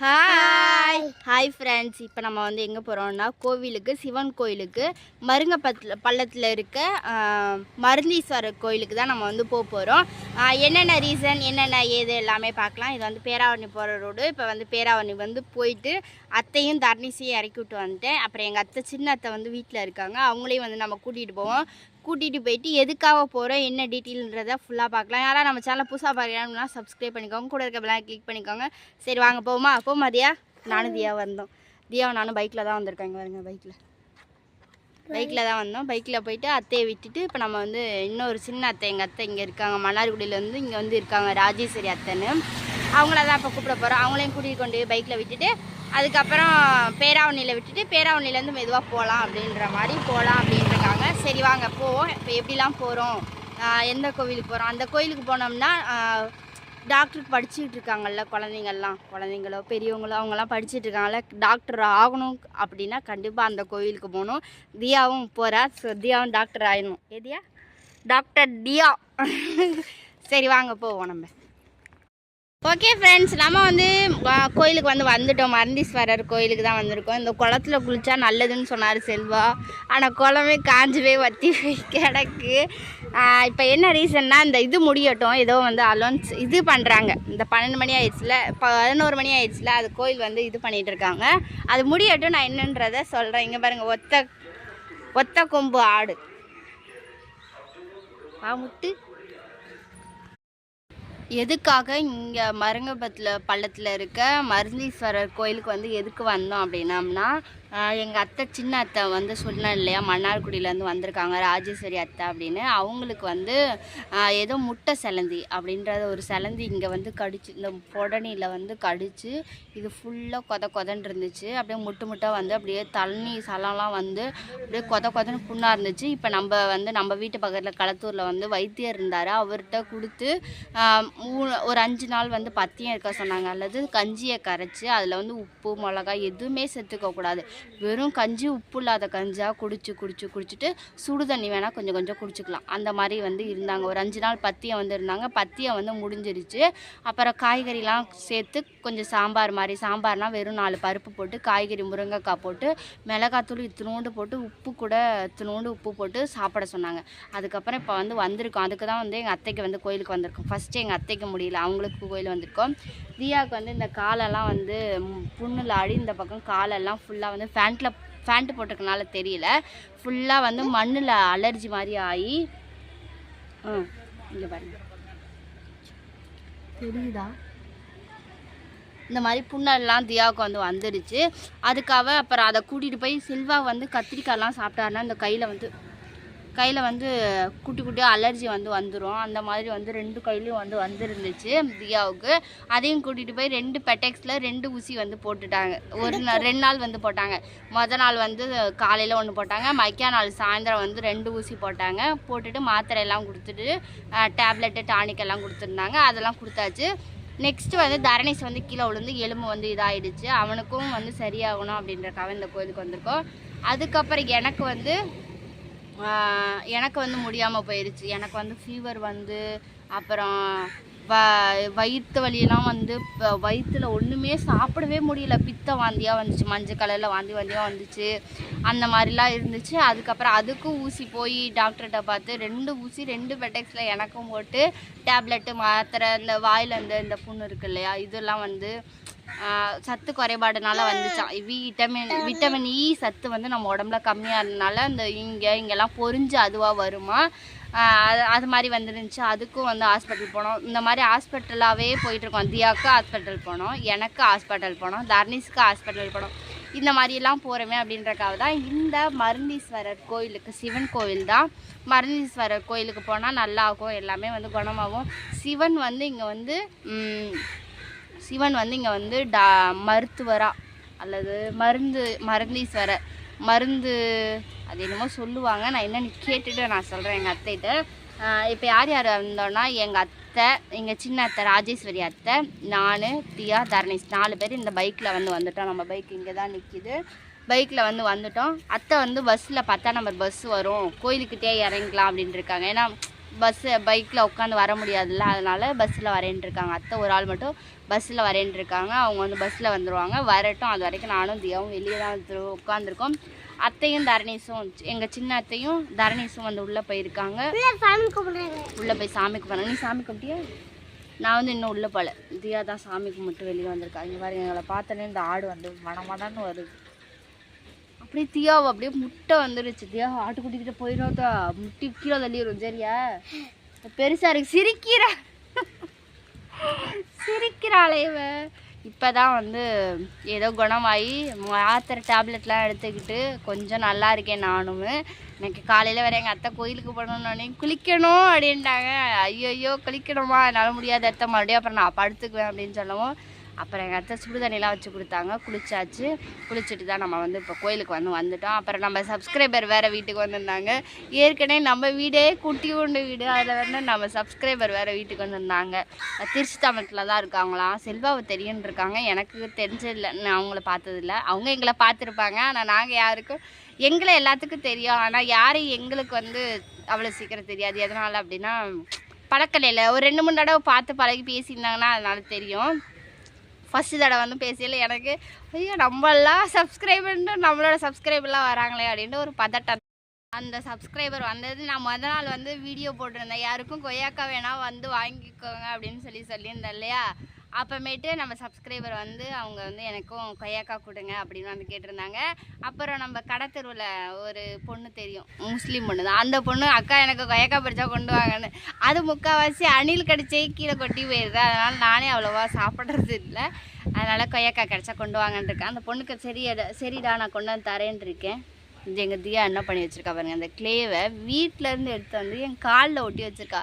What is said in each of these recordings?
Hi hi friends இப்போ நம்ம வந்து எங்கே போகிறோம்னா கோவிலுக்கு சிவன் கோயிலுக்கு மருங்கப்பத்தில் பள்ளத்தில் இருக்க மருந்தீஸ்வரர் கோயிலுக்கு தான் நம்ம வந்து போக போகிறோம் என்னென்ன ரீசன் என்னென்ன ஏது எல்லாமே பார்க்கலாம். இது வந்து பேராவணி போகிற ரோடு இப்போ வந்து பேராவணி வந்து போயிட்டு அத்தையும் தர்ணிசையும் இறக்கி விட்டு வந்துட்டேன். அப்புறம் எங்கள் அத்தை சின்ன அத்தை வந்து வீட்டில் இருக்காங்க. அவங்களையும் வந்து நம்ம கூட்டிகிட்டு போவோம். கூட்டிகிட்டு போயிட்டு எதுக்காக போகிறோம் என்ன டீட்டெயில்ன்றதை ஃபுல்லாக பார்க்கலாம். யாராவது நம்ம சேனல் புதுசாக பார்க்கலாம்னா சப்ஸ்கிரைப் பண்ணிக்கோங்க. கூட இருக்க பிளாக் கிளிக் பண்ணிக்கோங்க. சரி வாங்க போவோமா? போமா தியா? நானும் தியா வந்தோம். தியாவும் நானும் பைக்கில் தான் வந்திருக்காங்க பாருங்க பைக்கில் பைக்கில் தான் வந்தோம். பைக்கில் போயிட்டு அத்தையை விட்டுட்டு இப்போ நம்ம வந்து இன்னொரு சின்ன அத்தை எங்கள் அத்தை இங்கே இருக்காங்க. மன்னார்குடியில் வந்து இங்கே வந்து இருக்காங்க. ராஜேஸ்வரி அத்தைன்னு. அவங்கள தான் இப்போ கூப்பிட போகிறோம் அவங்களையும் கூட்டிகிட்டு கொண்டு போய் பைக்கில் விட்டுட்டு அதுக்கப்புறம் பேராவணியில் விட்டுட்டு பேராவணிலேருந்து மெதுவாக போகலாம் அப்படின்ற மாதிரி போகலாம் அப்படின்ட்டுருக்காங்க சரி வாங்க போவோம். இப்போ எப்படிலாம் போகிறோம் எந்த கோவிலுக்கு போகிறோம் அந்த கோயிலுக்கு போனோம்னா டாக்டருக்கு படிச்சுட்டு இருக்காங்கல்ல குழந்தைங்கள்லாம். குழந்தைங்களோ பெரியவங்களோ அவங்கெல்லாம் படிச்சுட்டு இருக்காங்கல்ல டாக்டர் ஆகணும் அப்படின்னா கண்டிப்பாக அந்த கோவிலுக்கு போகணும். தியாவும் போகிறா ஸோ தியாவும் டாக்டர் ஆயிடணும். எதியா டாக்டர் தியா. சரி வாங்க போவோம் நம்ம. ஓகே ஃப்ரெண்ட்ஸ் நம்ம வந்து கோயிலுக்கு வந்து வந்துட்டோம். மருந்தீஸ்வரர் கோயிலுக்கு தான் வந்திருக்கோம். இந்த குளத்துல குளிச்சா நல்லதுன்னு சொன்னார் செல்வா. ஆனால் குளமே காஞ்சு போய் வத்தி போய் கிடக்கு இப்போ என்ன ரீசன்னா இந்த இது முடியட்டும். ஏதோ வந்து அலோன்ஸ் இது பண்ணுறாங்க இந்த பன்னெண்டு மணி ஆயிடுச்சுல பதினோரு மணி ஆயிடுச்சுல அது கோயில் வந்து இது பண்ணிகிட்டு இருக்காங்க. அது முடியட்டும் நான் என்னன்றதை சொல்கிறேன் இங்கே பாருங்கள் ஒத்த ஒத்த கொம்பு ஆடு. ஆ முட்டு. எதுக்காக இங்கே மருங்கபத்தில் பள்ளத்தில் இருக்க மருந்தீஸ்வரர் கோயிலுக்கு வந்து எதுக்கு வந்தோம் அப்படின்னம்னா எங்கள் அத்தை சின்ன அத்தை வந்து சொன்னேன் இல்லையா மன்னார்குடியிலேருந்து வந்திருக்காங்க ராஜேஸ்வரி அத்தை அப்படின்னு. அவங்களுக்கு வந்து ஏதோ முட்டை செலந்தி அப்படின்றத ஒரு செலந்தி இங்கே வந்து கடிச்சு இந்த புடனியில் வந்து கடிச்சு இது ஃபுல்லாக கொத கொதன்னு இருந்துச்சு. அப்படியே முட்டு முட்டாக வந்து அப்படியே தண்ணி சலம்லாம் வந்து அப்படியே கொத கொதன்னு புண்ணாக இருந்துச்சு. இப்போ நம்ம வந்து நம்ம வீட்டு பக்கத்தில் களத்தூரில் வந்து வைத்தியர் இருந்தார். அவர்கிட்ட கொடுத்து மூணு ஒரு அஞ்சு நாள் வந்து பத்தியம் இருக்க சொன்னாங்க. அல்லது கஞ்சியை கரைச்சி அதில் வந்து உப்பு மிளகாய் எதுவுமே சேர்த்துக்க கூடாது. வெறும் கஞ்சி உப்பு இல்லாத கஞ்சியாக குடிச்சு குடிச்சு குடிச்சிட்டு சுடு தண்ணி வேணால் கொஞ்சம் கொஞ்சம் குடிச்சிக்கலாம். அந்த மாதிரி வந்து இருந்தாங்க. ஒரு அஞ்சு நாள் பத்தியம் வந்து இருந்தாங்க. பத்தியம் வந்து முடிஞ்சிருச்சு. அப்புறம் காய்கறிலாம் சேர்த்து கொஞ்சம் சாம்பார் மாதிரி சாம்பார்னால் வெறும் நாலு பருப்பு போட்டு காய்கறி முருங்கைக்காய் போட்டு மிளகாத்தூள் இத்தினோண்டு போட்டு உப்பு கூட இத்தினோண்டு உப்பு போட்டு சாப்பிட சொன்னாங்க. அதுக்கப்புறம் இப்போ வந்து வந்திருக்கோம். அதுக்கு தான் வந்து எங்கள் அத்தைக்கு வந்து கோயிலுக்கு வந்திருக்கோம். ஃபஸ்ட்டு எங்கள் அத்தைக்கு முடியல. அவங்களுக்கு கோயில் வந்திருக்கோம். தியாவுக்கு வந்து இந்த காலெல்லாம் வந்து புண்ணில் ஆடி இந்த பக்கம் காலெல்லாம் ஃபுல்லாக வந்து ஃபேண்ட்டில் ஃபேண்ட்டு போட்டிருக்கனால தெரியல. ஃபுல்லாக வந்து மண்ணில் அலர்ஜி மாதிரி ஆகி இங்கே பாருங்க. தெரியுதா? இந்த மாதிரி புண்ணெல்லாம் தியாவுக்கு வந்து வந்துடுச்சு அதுக்காக அப்புறம் அதை கூட்டிகிட்டு போய் சில்வா வந்து கத்திரிக்காய்லாம் சாப்பிட்டாருன்னா இந்த கையில் வந்து கையில் வந்து குட்டி குட்டியாக அலர்ஜி வந்து வந்துடும் அந்த மாதிரி வந்து ரெண்டு கையிலையும் வந்து வந்துருந்துச்சு தியாவுக்கு. அதையும் கூட்டிகிட்டு போய் ரெண்டு பெட்டெக்ஸில் ரெண்டு ஊசி வந்து போட்டுட்டாங்க. ஒரு நாள் ரெண்டு நாள் வந்து போட்டாங்க. மொதல் நாள் வந்து காலையில் ஒன்று போட்டாங்க. மைக்கா நாள் சாயந்தரம் வந்து ரெண்டு ஊசி போட்டாங்க. போட்டுட்டு மாத்திரை எல்லாம் கொடுத்துட்டு டேப்லெட்டு டானிக் எல்லாம் கொடுத்துருந்தாங்க. அதெல்லாம் கொடுத்தாச்சு. நெக்ஸ்ட் வந்து தரணேஷ் வந்து கீழே விழுந்து எலும்பு வந்து இதாயிடுச்சு. அவனுக்கும் வந்து சரியாகணும் அப்படின்றக்காக இந்த கோயிலுக்கு வந்திருக்கோம். அதுக்கப்புறம் எனக்கு வந்து எனக்கு வந்து முடியாமல் போயிடுச்சு எனக்கு வந்து ஃபீவர் வந்து அப்புறம் வ வயிற்று வலியெல்லாம் வந்து இப்போ வயிற்றுல ஒன்றுமே சாப்பிடவே முடியல. பித்த வாந்தியாக வந்துச்சு. மஞ்சள் கலரில் வாந்தி வாந்தியாக வந்துச்சு. அந்த மாதிரிலாம் இருந்துச்சு. அதுக்கப்புறம் அதுக்கும் ஊசி போய் டாக்டர்கிட்ட பார்த்து ரெண்டு ஊசி ரெண்டு பெட்டெக்ஸில் எனக்கும் போட்டு டேப்லெட்டு மாத்திரை இந்த வாயில் இந்த இந்த புண்ணு இருக்கு இல்லையா இதெல்லாம் வந்து சத்து குறைபாடுனால வந்துச்சான் விட்டமின் விட்டமின் இ e சத்து வந்து நம்ம உடம்புல கம்மியாக இருந்தனால இந்த இங்கே இங்கெல்லாம் பொரிஞ்சு அதுவாக வருமா? அது அது மாதிரி வந்துருந்துச்சு. அதுக்கும் வந்து ஹாஸ்பிட்டல் போனோம். இந்த மாதிரி ஹாஸ்பிட்டலாகவே போயிட்டுருக்கோம். தியாவுக்கு ஹாஸ்பிட்டல் போனோம். எனக்கு ஹாஸ்பிட்டல் போனோம். தர்னிஸ்க்கு ஹாஸ்பிட்டல் போனோம். இந்த மாதிரிலாம் போகிறோமே அப்படின்றக்காக தான் இந்த மருந்தீஸ்வரர் கோயிலுக்கு சிவன் கோயில் தான் மருந்தீஸ்வரர் கோயிலுக்கு போனால் நல்லாகும். எல்லாமே வந்து குணமாகும். சிவன் வந்து இங்கே வந்து சிவன் வந்து இங்கே வந்து டா மருத்துவராக அல்லது மருந்து மருந்தீஸ்வரர். மருந்து அது என்னமோ சொல்லுவாங்க. நான் என்னென்னு கேட்டுட்டு நான் சொல்கிறேன் எங்கள் அத்தைகிட்ட. இப்போ யார் யார் வந்தோன்னா எங்கள் அத்தை எங்கள் சின்ன அத்தை ராஜேஸ்வரி அத்தை நான் தியா தரணேஷ். நாலு பேர் இந்த பைக்கில் வந்து வந்துட்டோம். நம்ம பைக் இங்கே தான் நிற்கிது பைக்கில் வந்து வந்துட்டோம். அத்தை வந்து பஸ்ஸில் பத்தாம் நம்பர் பஸ் வரும். கோயிலுக்கிட்டே இறங்கிக்கலாம் அப்படின்ட்டு இருக்காங்க. ஏன்னா பஸ்ஸு பைக்கில் உட்காந்து வர முடியாதுல்ல. அதனால் பஸ்ஸில் வரேன்ட்டுருக்காங்க அத்தை ஒரு ஆள் மட்டும் பஸ்ஸில் வரேன் இருக்காங்க அவங்க வந்து பஸ்ஸில் வந்துடுவாங்க வரட்டும். அது வரைக்கும் நானும் தியாவும் வெளியே தான் உட்காந்துருக்கோம் அத்தையும் தரணீஸும் எங்கள் சின்ன அத்தையும் தரணீஸும் வந்து உள்ளே போயிருக்காங்க. உள்ளே போய் சாமி கும்பிட்றாங்க. நீ சாமி கும்பிட்டியா? நான் வந்து இன்னும் உள்ளே போகல தியா தான் சாமி கும்பிட்டு வெளியே வந்திருக்காங்க பாருங்க எங்களை பார்த்தோன்னே இந்த ஆடு வந்து மனமடன்னு வருது. அப்படியே தியாவை அப்படியே முட்டை வந்துருச்சு. தியா ஆட்டுக்குட்டிக்கிட்ட போயிடாதா முட்டி கீழே தள்ளிடும் சரியா? பெருசா இருக்கு. சிரிக்கிறா. சிரிக்கிறாளே இவ. இப்போதான் வந்து ஏதோ குணமாகி மாத்திரை டேப்லெட்லாம் எடுத்துக்கிட்டு கொஞ்சம் நல்லா இருக்கேன் நானும். எனக்கு காலையில் வரேன் எங்கள் அத்தை கோயிலுக்கு போகணுன்னே குளிக்கணும் அப்படின்ட்டாங்க. ஐயோ குளிக்கணுமா? என்னால் முடியாத அத்தை. மறுபடியும் அப்புறம் நான் படுத்துக்குவேன் அப்படின்னு சொல்லவும் அப்புறம் எங்கள் அத்தை சுடு தண்ணிலாம் வச்சு கொடுத்தாங்க. குளிச்சாச்சு. குளிச்சுட்டு தான் நம்ம வந்து இப்போ கோயிலுக்கு வந்து வந்துட்டோம். அப்புறம் நம்ம சப்ஸ்கிரைபர் வேறு வீட்டுக்கு வந்திருந்தாங்க. ஏற்கனவே நம்ம வீடே குட்டி உண்டு வீடு. அதில் வந்து நம்ம சப்ஸ்கிரைபர் வேறு வீட்டுக்கு வந்திருந்தாங்க. திருச்சி தமிழத்தில் தான் இருக்காங்களாம் செல்வாவை தெரியுன்னு இருக்காங்க. எனக்கு தெரிஞ்சதில்லை. நான் அவங்கள பார்த்ததில்ல. அவங்க எங்களை பார்த்துருப்பாங்க. ஆனால் நாங்கள் யாருக்கும் எங்களை எல்லாத்துக்கும் தெரியும். ஆனால் யாரும் எங்களுக்கு வந்து அவ்வளோ சீக்கிரம் தெரியாது. எதனால் அப்படின்னா பழக்கலையில். ஒரு ரெண்டு மூணு தடவை பார்த்து பழகி பேசியிருந்தாங்கன்னா அதனால தெரியும். ஃபஸ்ட்டு தடவை வந்து பேசியில் எனக்கு ஐயோ நம்மளாம் சப்ஸ்கிரைபர் நம்மளோட சப்ஸ்கிரைபர்லாம் வராங்களே அப்படின்ட்டு ஒரு பதட்டம். அந்த சப்ஸ்கிரைபர் வந்தது நான் முத நாள் வந்து வீடியோ போட்டிருந்தேன். யாருக்கும் கொய்யாக்கா வேணா வந்து வாங்கிக்கோங்க அப்படின்னு சொல்லி சொல்லியிருந்தேன் இல்லையா? அப்புறமேட்டு நம்ம சப்ஸ்கிரைபர் வந்து அவங்க வந்து எனக்கும் கொய்யாக்கா கொடுங்க அப்படின்னு வந்து கேட்டிருந்தாங்க. அப்புறம் நம்ம கடத்தெருவில் ஒரு பொண்ணு தெரியும். முஸ்லீம் பொண்ணு தான். அந்த பொண்ணு அக்கா எனக்கு கொய்யாக்கா பறிச்சா கொண்டு வாங்கன்னு. அது முக்கால்வாசி அணில் கடிச்சே கீழே கொட்டி போயிடுது அதனால் நானே அவ்வளோவா சாப்பிட்றது இல்லை. அதனால் கொய்யாக்கா கிடச்சா கொண்டு வாங்கன்னு இருக்கேன். அந்த பொண்ணுக்கு சரி சரிடா நான் கொண்டு வந்து தரேன் இருக்கேன். இது எங்கள் தியா என்ன பண்ணி வச்சுருக்கா பாருங்க அந்த கிளேவை வீட்டிலேருந்து எடுத்து வந்து என் காலில் ஒட்டி வச்சுருக்கா.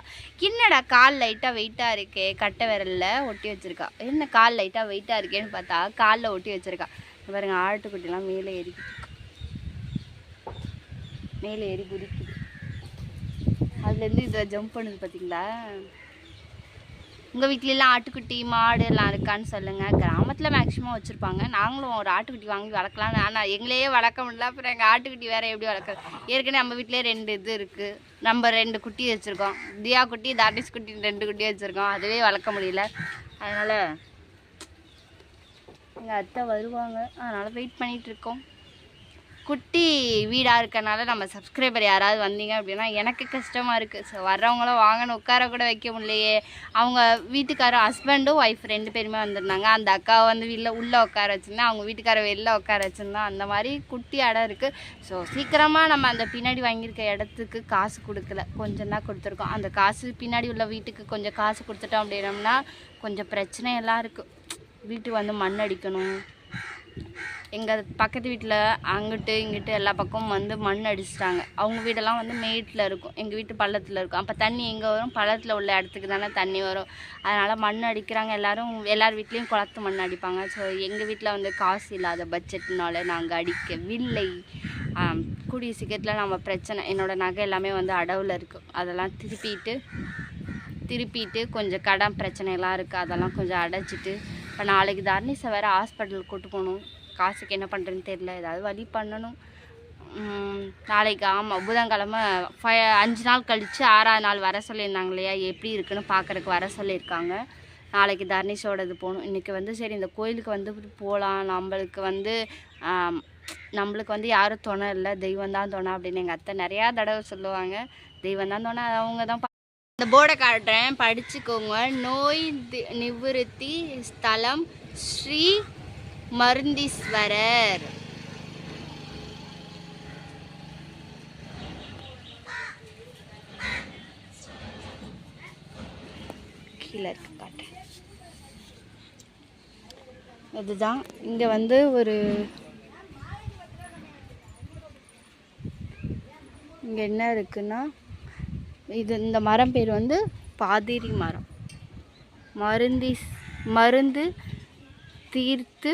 என்னடா கால் லைட்டாக வெயிட்டாக இருக்கே கட்டை விரல்ல ஒட்டி வச்சிருக்கா. என்ன கால் லைட்டாக வெயிட்டாக இருக்கேன்னு பார்த்தா காலில் ஒட்டி வச்சுருக்கா. பாருங்க ஆட்டுக்குட்டிலாம் மேலே ஏறி மேலே ஏறி குதிக்குது. அதுலேருந்து இதில் ஜம்ப் பண்ணுது பார்த்தீங்களா உங்கள் வீட்லலாம் ஆட்டுக்குட்டி மாடு எல்லாம் இருக்கான்னு சொல்லுங்கள் கிராமத்தில் மேக்ஸிமம் வச்சுருப்பாங்க. நாங்களும் ஒரு ஆட்டுக்குட்டி வாங்கி வளர்க்கலாம்னு ஆனால் எங்களையே வளர்க்க முடியல. அப்புறம் எங்கள் ஆட்டுக்குட்டி வேறு எப்படி வளர்க்குறது? ஏற்கனவே நம்ம வீட்டிலே ரெண்டு இது இருக்குது நம்ம ரெண்டு குட்டி வச்சுருக்கோம். தியா குட்டி தாட்டிஸ் குட்டி ரெண்டு குட்டி வச்சுருக்கோம். அதுவே வளர்க்க முடியல. அதனால் எங்கள் அத்தை வருவாங்க. அதனால் வெயிட் பண்ணிகிட்ருக்கோம் குட்டி வீடாக இருக்கனால நம்ம சப்ஸ்கிரைபர் யாராவது வந்தீங்க அப்படின்னா எனக்கு கஷ்டமாக இருக்குது ஸோ வர்றவங்களும் வாங்கன்னு உட்கார கூட வைக்க முடியலையே. அவங்க வீட்டுக்காரர் ஹஸ்பண்டும் ஒய்ஃப் ரெண்டு பேருமே வந்திருந்தாங்க. அந்த அக்காவை வந்து வெளில உள்ளே உட்கார வச்சுருந்தேன். அவங்க வீட்டுக்கார வெளில உட்கார வச்சுருந்தோம் அந்த மாதிரி குட்டி இடம் இருக்குது ஸோ சீக்கிரமாக நம்ம அந்த பின்னாடி வாங்கியிருக்க இடத்துக்கு காசு கொடுக்கல. கொஞ்சம் தான் கொடுத்துருக்கோம். அந்த காசு பின்னாடி உள்ள வீட்டுக்கு கொஞ்சம் காசு கொடுத்துட்டோம் அப்படின்னம்னா கொஞ்சம் பிரச்சனையெல்லாம் இருக்குது வீட்டுக்கு வந்து மண் அடிக்கணும். எங்கள் பக்கத்து வீட்டில் அங்கிட்டு இங்கிட்டு எல்லா பக்கமும் வந்து மண் அடிச்சிட்டாங்க. அவங்க வீடெல்லாம் வந்து மேட்டில் இருக்கும். எங்கள் வீட்டு பள்ளத்தில் இருக்கும். அப்போ தண்ணி எங்கே வரும்? பள்ளத்தில் உள்ள இடத்துக்கு தானே தண்ணி வரும். அதனால் மண் அடிக்கிறாங்க எல்லோரும். எல்லார் வீட்லேயும் குளத்து மண் அடிப்பாங்க. ஸோ எங்கள் வீட்டில் வந்து காசு இல்லாத பட்ஜெட்னால நாங்கள் அடிக்கவில்லை. கூடிய சீக்கிரத்தில் நம்ம பிரச்சனை என்னோடய நகை எல்லாமே வந்து அடவில் இருக்குது அதெல்லாம் திருப்பிட்டு திருப்பிட்டு கொஞ்சம் கடன் பிரச்சனைலாம் இருக்குது அதெல்லாம் கொஞ்சம் அடைச்சிட்டு இப்போ நாளைக்கு தர்னிஸை வேறு ஹாஸ்பிட்டலுக்கு கூட்டு போகணும். காசுக்கு என்ன பண்ணுறேன்னு தெரில ஏதாவது வழி பண்ணணும். நாளைக்கு ஆமாம் புதன்கிழமை ஃபை அஞ்சு நாள் கழித்து ஆறாவது நாள் வர சொல்லியிருந்தாங்க இல்லையா? எப்படி இருக்குன்னு பார்க்குறக்கு வர சொல்லியிருக்காங்க. நாளைக்கு தர்னிஷோடது போகணும். இன்றைக்கி வந்து சரி இந்த கோயிலுக்கு வந்து போகலாம். நம்மளுக்கு வந்து நம்மளுக்கு வந்து யாரும் துணை இல்லை. தெய்வம் தான் துணை அப்படின்னு எங்கள் அத்தை நிறையா தடவை சொல்லுவாங்க. தெய்வம் தான் துணை அவங்க தான் இந்த போர்டை காட்டுறேன். படிச்சுக்கோங்க. நோய் நிவிருத்தி ஸ்தலம் ஸ்ரீ மருந்தீஸ்வரர். கீழே இருக்கு காட்டுறேன். அதுதான். இங்கே வந்து ஒரு இங்கே என்ன இருக்குன்னா இது இந்த மரம் பேர் வந்து பாதிரி மரம். மருந்தி மருந்து தீர்த்து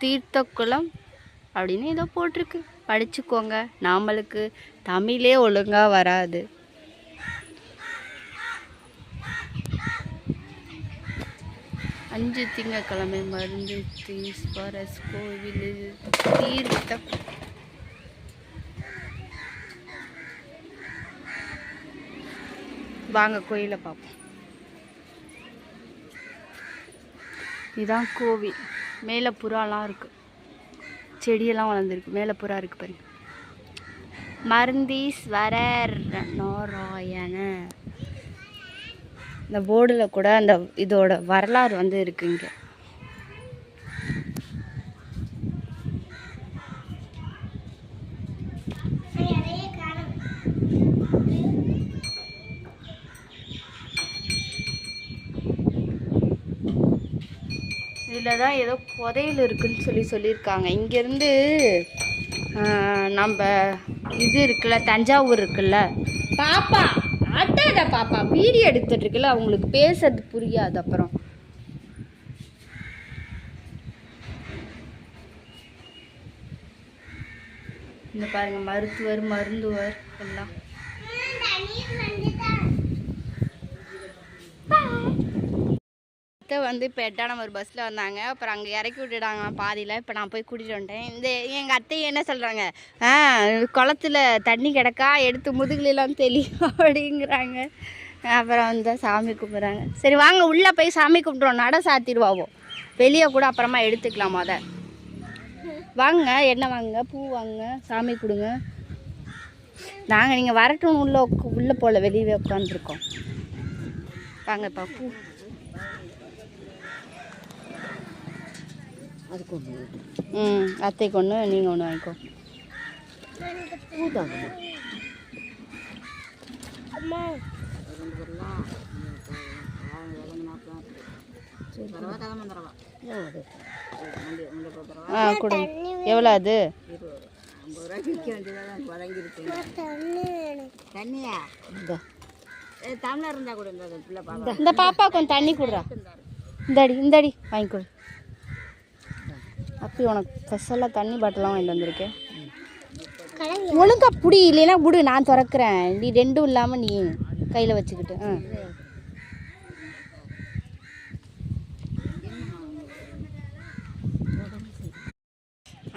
தீர்த்தக்குளம் அப்படின்னு ஏதோ போட்டிருக்கு. படிச்சுக்கோங்க. நாமளுக்கு தமிழே ஒழுங்காக வராது. அஞ்சு திங்கக்கிழமை மருந்து தீஸ்வரஸ் கோவில் தீர்த்தம் வாங்க கோயிலை பார்ப்போம். இதுதான் கோவில். மேலே புறாலாம் இருக்குது செடியெல்லாம் வளர்ந்துருக்கு. மேலே புறா இருக்குது பாருங்க. மருந்தீஸ்வரர் நாராயண இந்த போர்டில் கூட அந்த இதோட வரலாறு வந்து இருக்குது இங்கே. இதில் தான் ஏதோ புதையல் இருக்குன்னு சொல்லி சொல்லியிருக்காங்க. இங்கேருந்து நம்ம இது இருக்குல்ல தஞ்சாவூர் இருக்குல்ல. பாப்பா அட்டாத பாப்பா. வீடியோ எடுத்துட்டு இருக்குல்ல அவங்களுக்கு பேசுறது புரியாது அப்புறம். இந்த பாருங்க மருத்துவர் மருந்துவர் எல்லாம். அத்தை வந்து இப்போ எட்டாம் ஒரு பஸ்ஸில் வந்தாங்க. அப்புறம் அங்கே இறக்கி விட்டுட்டாங்க பாதியில். இப்போ நான் போய் கூட்டிகிட்டு வந்துட்டேன். இந்த எங்கள் அத்தை என்ன சொல்கிறாங்க ஆ குளத்துல தண்ணி கிடக்கா? எடுத்து முதுகுலாம் தெளியும் அப்படிங்கிறாங்க. அப்புறம் வந்து சாமி கும்பிட்றாங்க. சரி வாங்க உள்ளே போய் சாமி கும்பிட்றோம் நட சாத்திடுவாவோ. வெளியே கூட அப்புறமா எடுத்துக்கலாம் அதை? வாங்க எண்ணெய் வாங்க பூ வாங்க சாமி கொடுங்க. நாங்கள் நீங்கள் வரட்டும் உள்ளே உள்ளே போகல வெளியே உட்காந்துருக்கோம் வாங்கப்பா பூ அதுக்கு ஒன்று ம் அத்தைக்கு ஒன்று நீங்கள் ஒன்று வாங்கிக்கோ. ஆ கொடுங்க எவ்வளோ அது? தண்ணியா? இந்த. தமிழர் இருந்தா கூட இந்த பிள்ளை பாப்பா இந்த பாப்பா கொஞ்சம் தண்ணி கொடுறா. இந்தாடி இந்தாடி வாங்கி கொடு அப்படி உனக்கு ஸ்பெஷலாக தண்ணி பாட்டிலாம் வாங்கிட்டு வந்திருக்கேன். ஒழுங்கா புடி இல்லைன்னா விடு நான் திறக்கிறேன். நீ ரெண்டும் இல்லாமல் நீ கையில் வச்சுக்கிட்டு. ஆ.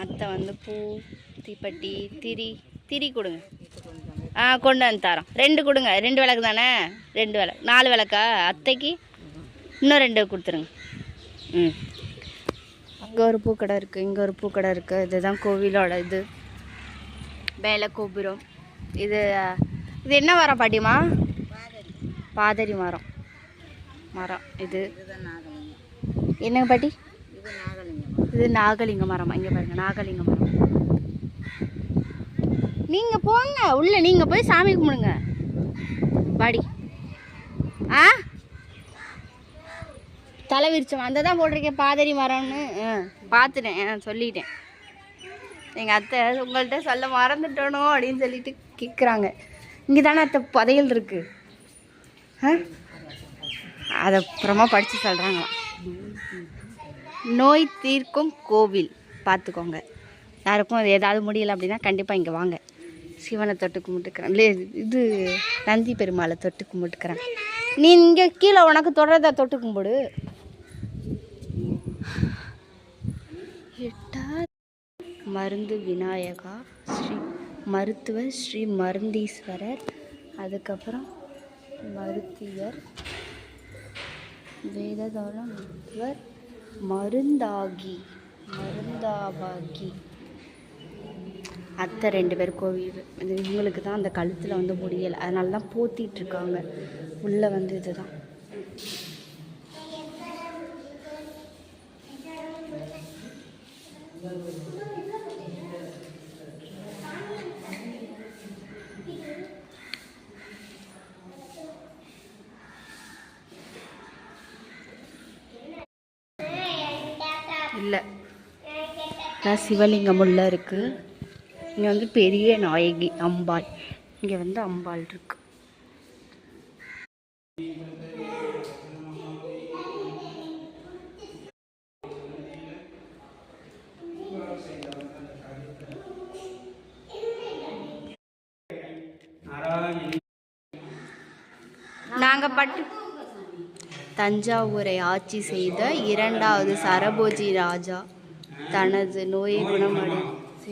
அத்தை வந்து பூ தீப்பெட்டி திரி திரி கொடுங்க. ஆ கொண்டு வந்து தரோம். ரெண்டு கொடுங்க. ரெண்டு விளக்கு தானே? ரெண்டு விளக்கு. நாலு விளக்கா? அத்தைக்கு இன்னும் ரெண்டு கொடுத்துருங்க. ம். இங்கே ஒரு பூக்கடை இருக்குது இங்கே ஒரு பூக்கடை இருக்குது இதுதான் கோவிலோட இது. மேலே கோபுரம். இது இது என்ன மரம் பாட்டிமா பாதரி மரம். மரம் இது. என்னங்க பாட்டி? இது நாகலிங்க மரம்? இங்கே பாருங்க நாகலிங்க மரம். நீங்கள் போங்க உள்ள நீங்கள் போய் சாமி கும்பிடுங்க. பாடி ஆ? தலை விரிச்சம் அந்த தான் போட்டிருக்கேன் பாதரி மரம்னு. ஆ பார்த்துட்டேன் ஆ சொல்லிட்டேன். எங்கள் அத்தை உங்கள்கிட்ட சொல்ல மறந்துட்டோனோ அப்படின்னு சொல்லிட்டு கேட்குறாங்க இங்கே தானே அத்தை புதையல் இருக்கு. ஆ? அதை அப்புறமா படித்து சொல்கிறாங்களாம் நோய் தீர்க்கும் கோவில். பார்த்துக்கோங்க யாருக்கும் அது ஏதாவது முடியல அப்படின்னா கண்டிப்பாக இங்கே வாங்க. சிவனை தொட்டு கும்பிட்டுக்கிறேன். இல்லை இது நந்தி பெருமாளை தொட்டு கும்பிட்டுக்கிறேன். நீ இங்கே கீழே உனக்கு தொடர்றத தொட்டு கும்பிடு. எட்டா மருந்து விநாயகா ஸ்ரீ மருத்துவர் ஸ்ரீ மருந்தீஸ்வரர் அதுக்கப்புறம் மருத்துவர் வேததோளம் மருத்துவர் மருந்தாகி மருந்தாபாகி. அத்தை ரெண்டு பேர் கோவில் இது இவங்களுக்கு தான் அந்த கழுத்தில் வந்து முடியலை. அதனால தான் போத்திகிட்ருக்காங்க உள்ளே வந்து இதுதான். இல்லை. நான் சிவலிங்கம் உள்ள இருக்குது இங்கே வந்து பெரிய நாயகி அம்பாள். இங்கே வந்து அம்பாள் இருக்குது நாங்கள் பட்டு தஞ்சாவூரை ஆட்சி செய்த இரண்டாவது சரபோஜி ராஜா தனது நோயை குணமடை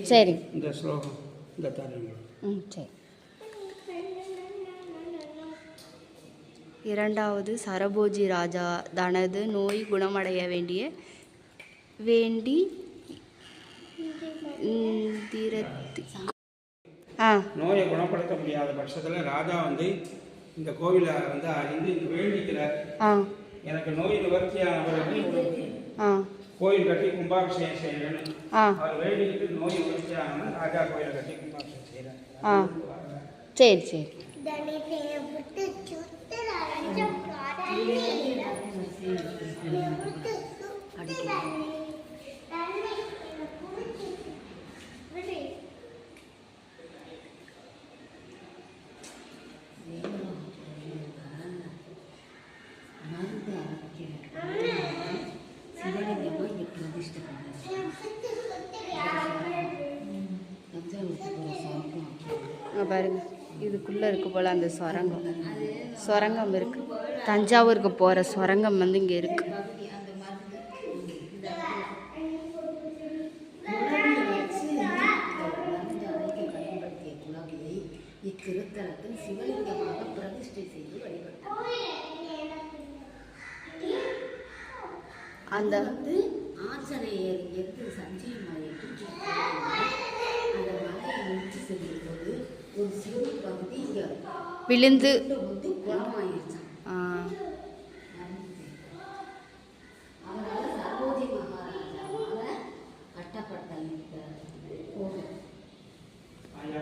சரி. இந்த ஸ்லோகம் இந்த ம் சரி. இரண்டாவது சரபோஜி ராஜா தனது நோய் குணமடைய வேண்டிய வேண்டி இந்திரத்தி ஆ. நோயை குணப்படுத்த முடியாத பட்சத்தில் ராஜா வந்து இந்த கோவிலை வந்து அறிந்து இங்க வேண்டிக்கிறார் ஆ. எனக்கு நோய் நிவர்த்தியான பிறகு உங்களுக்கு ஆ. கோயில் கட்டி கும்பாபிஷேகம் செய்யணும் ஆ. அவர் வேண்டிக்கிட்டு நோய் நிவர்த்தியான ராஜா கோயிலை கட்டி கும்பாபிஷேகம் செய்கிறார் ஆ. சரி சரி. சிவலிங்கமாக இங்கே பிரதிஷ்டை தஞ்சாவூருக்கு போகிற சாப்பிடும் பாருங்கள் பாருங்க. இதுக்குள்ளே இருக்குது போல் அந்த சுரங்கம். சுரங்கம் இருக்குது தஞ்சாவூருக்கு போகிற சுரங்கம் வந்து இங்கே இருக்கு. இத்திருத்தலத்தில் சிவலிங்கமாக பிரதிஷ்டை செய்து வழிபட்டார் அந்த வந்து ஆஞ்சநேயர் இருந்து சஞ்சீவி மலையை அந்த மலையை நிறுத்தி செல்லும் விழுந்து வந்து குளமாயிருச்சான் ஆ, அதனால சரோஜி மகாராஜாவால கட்டப்பட்ட இந்த கோவில் ஐயா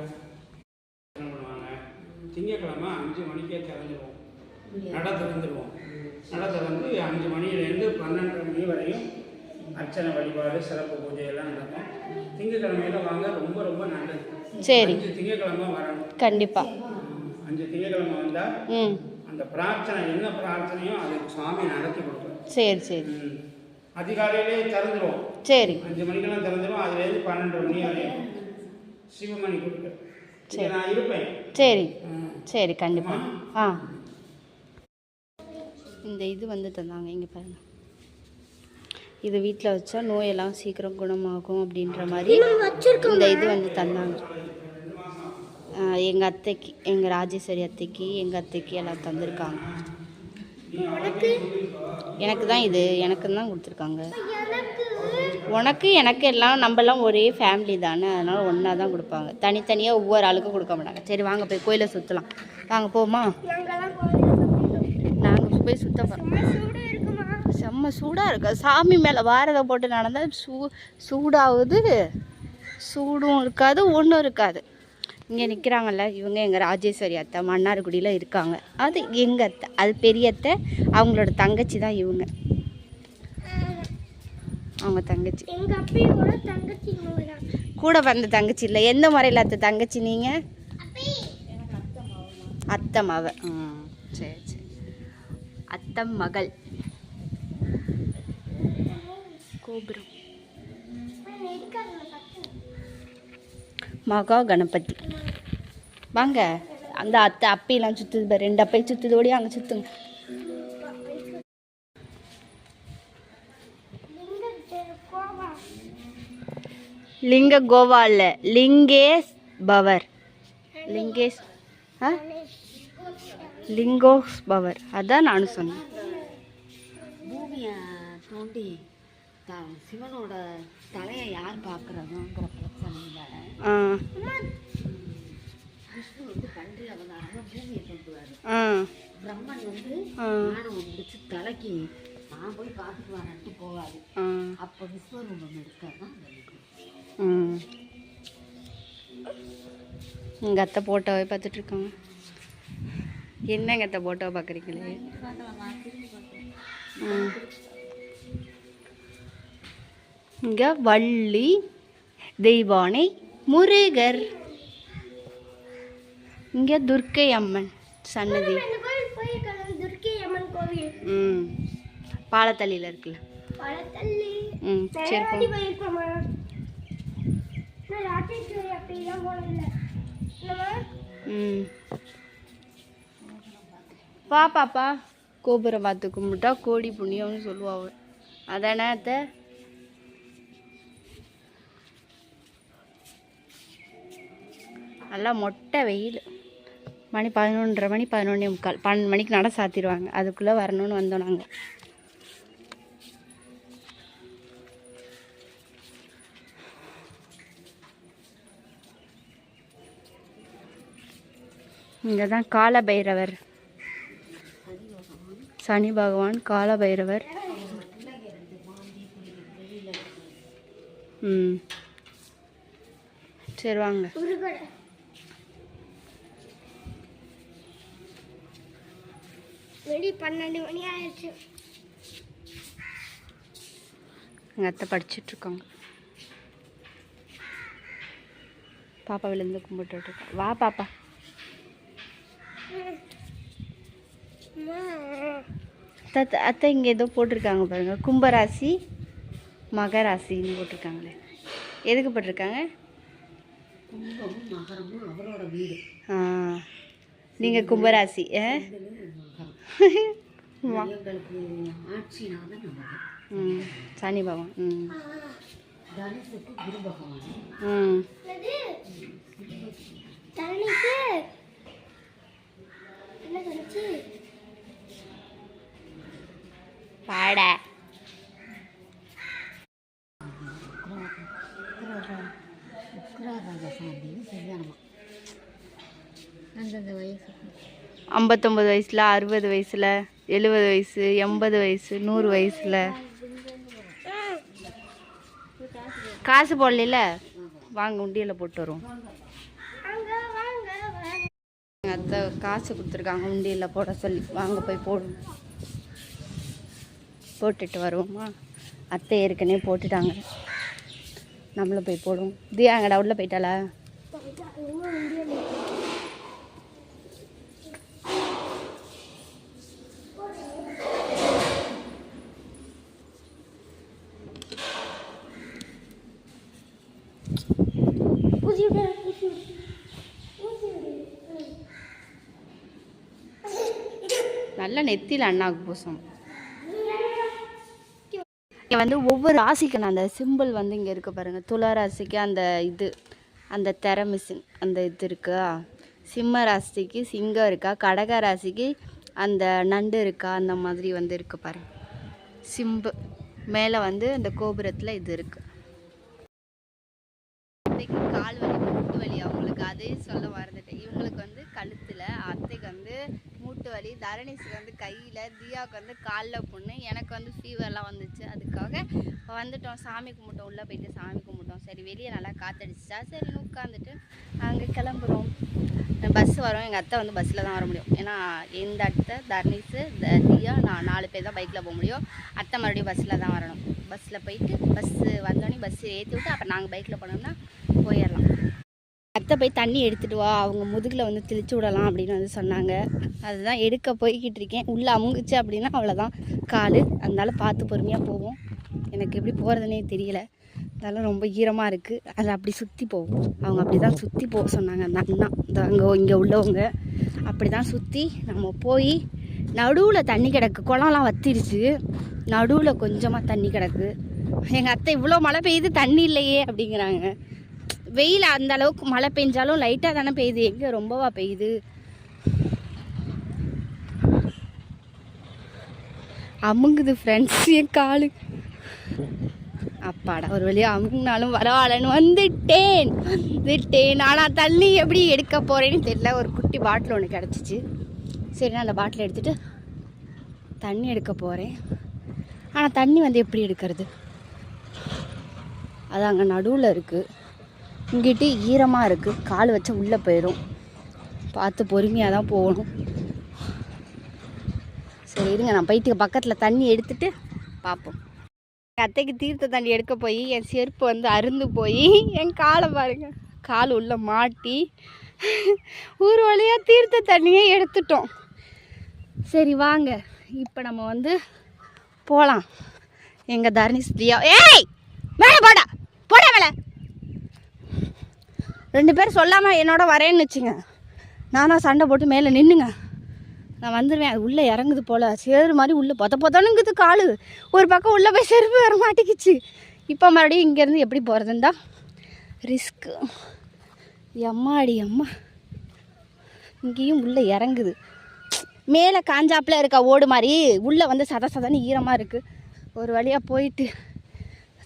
என்ன பண்ணுவாங்க திங்கக்கிழமை அஞ்சு மணிக்கே திறந்துருவோம் நட திறந்துருவோம் நட திறந்து அஞ்சு மணிலேருந்து பன்னெண்டரை மணி வரையும் அர்ச்சனை வழிபாடு சிறப்பு பூஜை எல்லாம் நடக்கும் திங்கக்கிழமையில வாங்க ரொம்ப ரொம்ப நல்லது சரி. அஞ்சு திங்கக்கிழமை வரணும். கண்டிப்பா. அஞ்சு திங்கக்கிழமை வந்தா ம். அந்த பிரார்த்தனை என்ன பிரார்த்தனையோ அதை சுவாமி நடத்தி கொடுக்கும். சரி சரி. அதிகாலையிலே திறந்துருவோம். சரி. அஞ்சு மணிக்கெல்லாம் திறந்துரும் அதுலேருந்து பன்னெண்டு மணி வரையும் சிவமணி கொடுக்க. இங்க நான் இருப்பேன். சரி. சரி கண்டிப்பா. ஆ. இந்த இது வந்து தந்தாங்க இங்கே பாருங்க. இது வீட்டில் வச்சா நோயெல்லாம் சீக்கிரம் குணமாகும் அப்படின்ற மாதிரி இந்த இது வந்து தந்தாங்க. எங்கள் அத்தைக்கு எங்கள் ராஜேஸ்வரி அத்தைக்கு எங்கள் அத்தைக்கு எல்லாம் தந்திருக்காங்க. எனக்கு தான் இது. எனக்கு தான் கொடுத்துருக்காங்க. உனக்கு எனக்கு எல்லாம் நம்மலாம் ஒரே ஃபேமிலி தானே. அதனால் ஒன்றா தான் கொடுப்பாங்க. தனித்தனியாக ஒவ்வொரு ஆளுக்கும் கொடுக்க மாட்டாங்க. சரி வாங்க போய் கோயிலை சுற்றலாம் வாங்க போமா நாங்கள் போய் சுத்த போகிறோம் செம்ம சூடாக இருக்கு. சாமி மேலே வாரதை போட்டு நடந்தால் சூ சூடாகுது. சூடும் இருக்காது ஒன்றும் இருக்காது. இங்கே நிற்கிறாங்கல்ல இவங்க எங்கள் ராஜேஸ்வரி அத்தை மன்னார்குடியில் இருக்காங்க. அது எங்கள் அத்தை அது பெரிய அத்தை அவங்களோட தங்கச்சி தான் இவங்க. அவங்க தங்கச்சி. கூட வந்த தங்கச்சி இல்லை. எந்த முறையில் அத்தை தங்கச்சி நீங்கள் அத்தை மவ ம் சரி சரி. அத்தை மகள். கோபுரம். மகா கணபதி. வாங்க. அந்த அத்தை அப்பையெல்லாம் சுற்றுது பாரு. ரெண்டு அப்பை சுற்றுது ஓடி அங்கே சுற்றுங்க லிங்க கோவா இல்லை லிங்கேஷ் பவர். லிங்கேஷ் ஆ? லிங்கோஸ் பவர். அதான் நானும் சொன்னேன். பூமியை தோண்டி சிவனோட தலையை யார் பார்க்குறதுங்கிற ஆ. ஆ. பிரம்மன் வந்து ஞானம் முடிச்சு தலைக்கு நான் போய் பார்த்துட்டு ஆ. அப்போ விஸ்வரூபம் எங்கள் அத்தை போட்டோவை பார்த்துட்டு இருக்காங்க. என்னங்க அத்தை போட்டோவை பார்க்குறீங்களே? இங்கே வள்ளி தெய்வானை முருகர். இங்கே துர்க்கை அம்மன் சன்னதி. ம். பாலத்தள்ளியில் இருக்குல்ல. ம் சரி ம். பா பாப்பா. கோபுரம் பார்த்து கும்பிட்டா கோடி புண்ணியம்னு சொல்லுவா அவ. அதானே அத்தை? நல்லா மொட்டை வெயில். மணி பதினொன்றரை மணி பதினொன்றே முக்கால். பன்னெண்டு மணிக்கு நட சாத்திடுவாங்க. அதுக்குள்ளே வரணும்னு வந்தோம் நாங்கள் இங்கே தான் கால பைரவர் சனி பகவான் கால பைரவர் ம். சரி வாங்க. வெளி பன்னெண்டு மணி ஆயிடுச்சு. எங்கள் அத்தை படிச்சுட்டு இருக்காங்க. பாப்பா விழுந்து கும்பிட்டுட்டு இருக்கா வா பாப்பா. அத்தை அத்தை இங்கே ஏதோ போட்டிருக்காங்க பாருங்க. கும்பராசி மகராசின்னு போட்டிருக்காங்களே. எதுக்கு போட்டிருக்காங்க? கும்பமும் மகரமும் அவரோட வீடு. ஆ. நீங்கள் கும்பராசி சனி பகவான் ம் ம் பாட உக்ராராஜ சாந்தியும் கல்யாணமா அந்தந்த வயசு ஐம்பத்தொம்பது வயசில் அறுபது வயசில் எழுபது வயசு எண்பது வயசு நூறு வயசில். காசு போடல வாங்க உண்டியலில் போட்டு வருவோம். எங்கள் அத்தை காசு கொடுத்துருக்காங்க உண்டியலில் போட சொல்லி. வாங்க போய் போடும் போட்டுட்டு வருவோமா? அத்தை ஏற்கனவே போட்டுட்டாங்க. நம்மளும் போய் போடுவோம். தியாங்கடா உள்ளே போயிட்டாளா இன்னும் இந்தியா ஊசி விடு ஊசி விடு ஊசி விடு ம். நல்லா நெத்தியில் அண்ணாக்கு பூசணும். இங்கே வந்து ஒவ்வொரு ராசிக்கு அந்த சிம்பிள் வந்து இங்கே இருக்குது பாருங்கள் துலா ராசிக்கு அந்த இது அந்த திரை மிஷின் அந்த இது இருக்கா? சிம்ம ராசிக்கு சிங்கம் இருக்கா? கடக ராசிக்கு அந்த நண்டு இருக்கா? அந்த மாதிரி வந்து இருக்கு பாருங்க. சிம்பு மேலே வந்து அந்த கோபுரத்தில் இது இருக்குது அத்தைக்கு கால் வலி மூட்டு வலி அவங்களுக்கு அதே சொல்ல மறந்துட்டேன் இவங்களுக்கு வந்து கழுத்தில் அத்தைக்கு வந்து மூட்டு வலி தரணீஸ்க்கு வந்து கையில் தியாவுக்கு வந்து காலில் பொண்ணு. எனக்கு வந்து ஃபீவர்லாம் வந்துச்சு. அதுக்காக வந்துட்டோம். சாமி கும்பிட்டோம். உள்ளே போயிட்டு சாமி கும்பிட்டோம். சரி வெளியே நல்லா காத்தடிச்சிச்சா சரி உட்காந்துட்டு நாங்கள் கிளம்புறோம். பஸ் வரும். எங்கள் அத்தை வந்து பஸ்ஸில் தான் வர முடியும். ஏன்னா இந்த அத்தை தர்னிஸு த- தியா நான் நாலு பேர் தான் பைக்கில் போக முடியும். அத்தை மறுபடியும் பஸ்ஸில் தான் வரணும். பஸ்ஸில் போயிட்டு பஸ்ஸு வந்தோடனே பஸ்ஸு ஏற்றி விட்டு அப்புறம் நாங்கள் பைக்கில் போனோம்னா போயிடலாம். அத்தை போய் தண்ணி எடுத்துகிட்டு வா அவங்க முதுகில் வந்து தெளிச்சு விடலாம் அப்படின்னு வந்து சொன்னாங்க. அதுதான் எடுக்க போய்கிட்டு இருக்கேன். உள்ளே அமுங்குச்சு அப்படின்னா அவ்வளோதான் கால். அதனால பார்த்து பொறுமையாக போவோம். எனக்கு எப்படி போகிறதுனே தெரியல. அதெல்லாம் ரொம்ப ஈரமாக இருக்குது அதில் அப்படி சுற்றி போகும் அவங்க அப்படி தான் சுற்றி போக சொன்னாங்க. அந்த அண்ணா. இந்த அங்கே இங்கே உள்ளவங்க. அப்படி தான் சுற்றி நம்ம போய் நடுவில் தண்ணி கிடக்கு. குளம்லாம் வத்திருச்சு. நடுவில் கொஞ்சமாக தண்ணி கிடக்கு. எங்கள் அத்தை இவ்வளோ மழை பெய்யுது தண்ணி இல்லையே அப்படிங்கிறாங்க. வெயில் அந்த அளவுக்கு மழை பெஞ்சாலும் லைட்டாக தானே பெய்யுது. எங்கே ரொம்பவா பெய்யுது? அமுங்குது ஃப்ரெண்ட்ஸ் என் காலு. அப்பாடா ஒரு வழியாக அமுங்கினாலும் பரவாயில்லன்னு வந்துட்டேன். வந்துட்டேன். ஆனால் தண்ணி எப்படி எடுக்க போகிறேன்னு தெரியல. ஒரு குட்டி பாட்டில் ஒன்று கிடச்சிச்சு. சரி நான் அந்த பாட்டில் எடுத்துகிட்டு தண்ணி எடுக்க போகிறேன் ஆனால் தண்ணி வந்து எப்படி எடுக்கிறது? அது அங்கே நடுவில் இருக்குது இங்கிட்டு ஈரமாக இருக்குது கால் வச்சா உள்ளே போயிடும் பார்த்து பொறுமையாக தான் போகணும். சரி இருங்க நான் போயிட்டு பக்கத்தில் தண்ணி எடுத்துட்டு பார்ப்போம். எங்கள் அத்தைக்கு தீர்த்த தண்ணி எடுக்க போய் என் செருப்பு வந்து அருந்து போய் என் காலை பாருங்க. கால் உள்ள மாட்டி ஒரு வழியாக தீர்த்த தண்ணியே எடுத்துட்டோம். சரி வாங்க. இப்போ நம்ம வந்து போகலாம் எங்கள் தரணி ஸ்திரியா ஏய்! மேலே போடா! போடா மேலே! ரெண்டு பேரும் சொல்லாமல் என்னோட வரேன்னு வச்சுங்க. நானும் சண்டை போட்டு மேலே நின்றுங்க நான் வந்துடுவேன் அது உள்ளே இறங்குது போல். சேறு மாதிரி உள்ளே பொத்த பொத்தனுங்குது காலு. ஒரு பக்கம் உள்ளே போய் செருப்பு வர மாட்டேங்கிச்சு இப்போ மறுபடியும் இங்கேருந்து எப்படி போகிறதுந்தா ரிஸ்க்கு எம்மாடி அம்மா இங்கேயும் உள்ளே இறங்குது. மேலே காஞ்சாப்பில் இருக்க ஓடு மாதிரி உள்ளே வந்து சத சதன்னு ஈரமாக இருக்குது ஒரு வழியாக போயிட்டு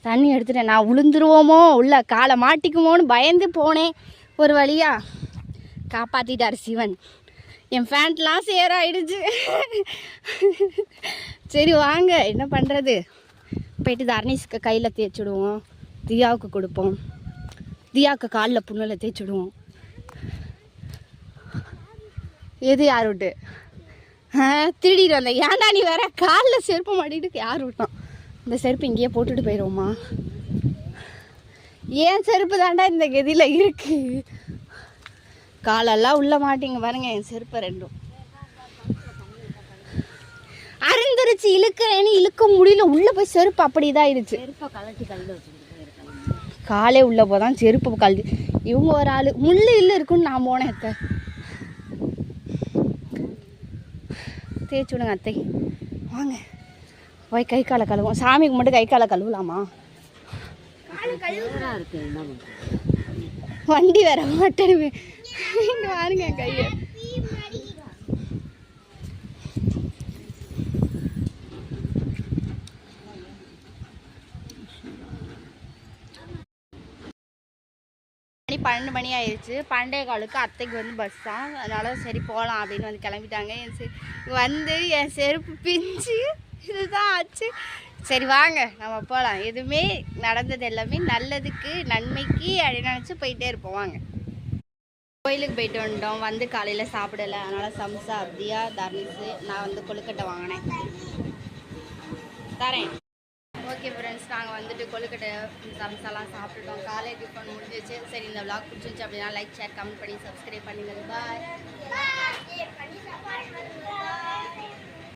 தண்ணி எடுத்துட்டேன். நான் விழுந்துருவோமோ உள்ள காலை மாட்டிக்குமோன்னு பயந்து போனேன். ஒரு வழியா காப்பாற்றிட்டார் சிவன். என் ஃபேண்ட்லாம் சேர் ஆயிடுச்சு. சரி வாங்க. என்ன பண்ணுறது போயிட்டு தர்ணீஸ்க்கு கையில் தேய்ச்சிடுவோம் தியாவுக்கு கொடுப்போம். தியாவுக்கு காலில் புண்ணில் தேய்ச்சிடுவோம் எது யார் விட்டு? ஆ திருடிட்டு வந்தேன் ஏன்டா நீ வேற? காலில் செருப்பு மாட்டிட்டு யார் விட்டான்? இந்த செருப்பு இங்கேயே போட்டுட்டு போயிடுவோமா ஏன் செருப்பு தாண்டா இந்த கதியில் இருக்கு? காலெல்லாம் உள்ள மாட்டிங்க பாருங்க என் செருப்பு ரெண்டும். அருந்துருச்சு இழுக்கிறேன்னு இழுக்க முடியல உள்ள போய் செருப்பு அப்படி போயிருக்காங்க. காலே உள்ள போதான் செருப்பு கழட்டி. இவங்க ஒரு ஆள் முள்ளு இல்லு இருக்குன்னு நான் போனேன் அத்தை. தேய்ச்சி விடுங்க அத்தை. வாங்க. போய் கை காலை கழுவோம். சாமிக்கு மட்டும் கை காலை கழுவலாமா? இருக்கு என்ன வண்டி வர மாட்டேனுமே பாருங்க கையை. மணி பன்னெண்டு மணி ஆயிடுச்சு பண்டைய காலுக்கு அத்தைக்கு வந்து பஸ் தான் அதனால சரி போகலாம் அப்படின்னு வந்து கிளம்பிட்டாங்க. என் செ வந்து என் செருப்பு பிஞ்சு இதுதான் ஆச்சு. சரி வாங்க. நம்ம போகலாம் எதுவுமே நடந்தது எல்லாமே நல்லதுக்கு நன்மைக்கு அப்படின்னு நினச்சி போயிட்டே இருப்போம். வாங்க. கோயிலுக்கு போயிட்டு வந்துட்டோம் வந்து காலையில் சாப்பிடலை. அதனால் சம்சா அப்தியா தர்னிஸு நான் வந்து கொழுக்கட்டை வாங்கினேன். தரேன். ஓகே ஃப்ரெண்ட்ஸ் நாங்கள் வந்துட்டு கொழுக்கட்டை சம்சாலாம் சாப்பிட்டுட்டோம். காலை டிஃபன் முடிஞ்சிச்சு. சரி இந்த விளாக் பிடிச்சிச்சு அப்படின்னா லைக் ஷேர் கமெண்ட் பண்ணி சப்ஸ்கிரைப் பண்ணுங்கள் பாய்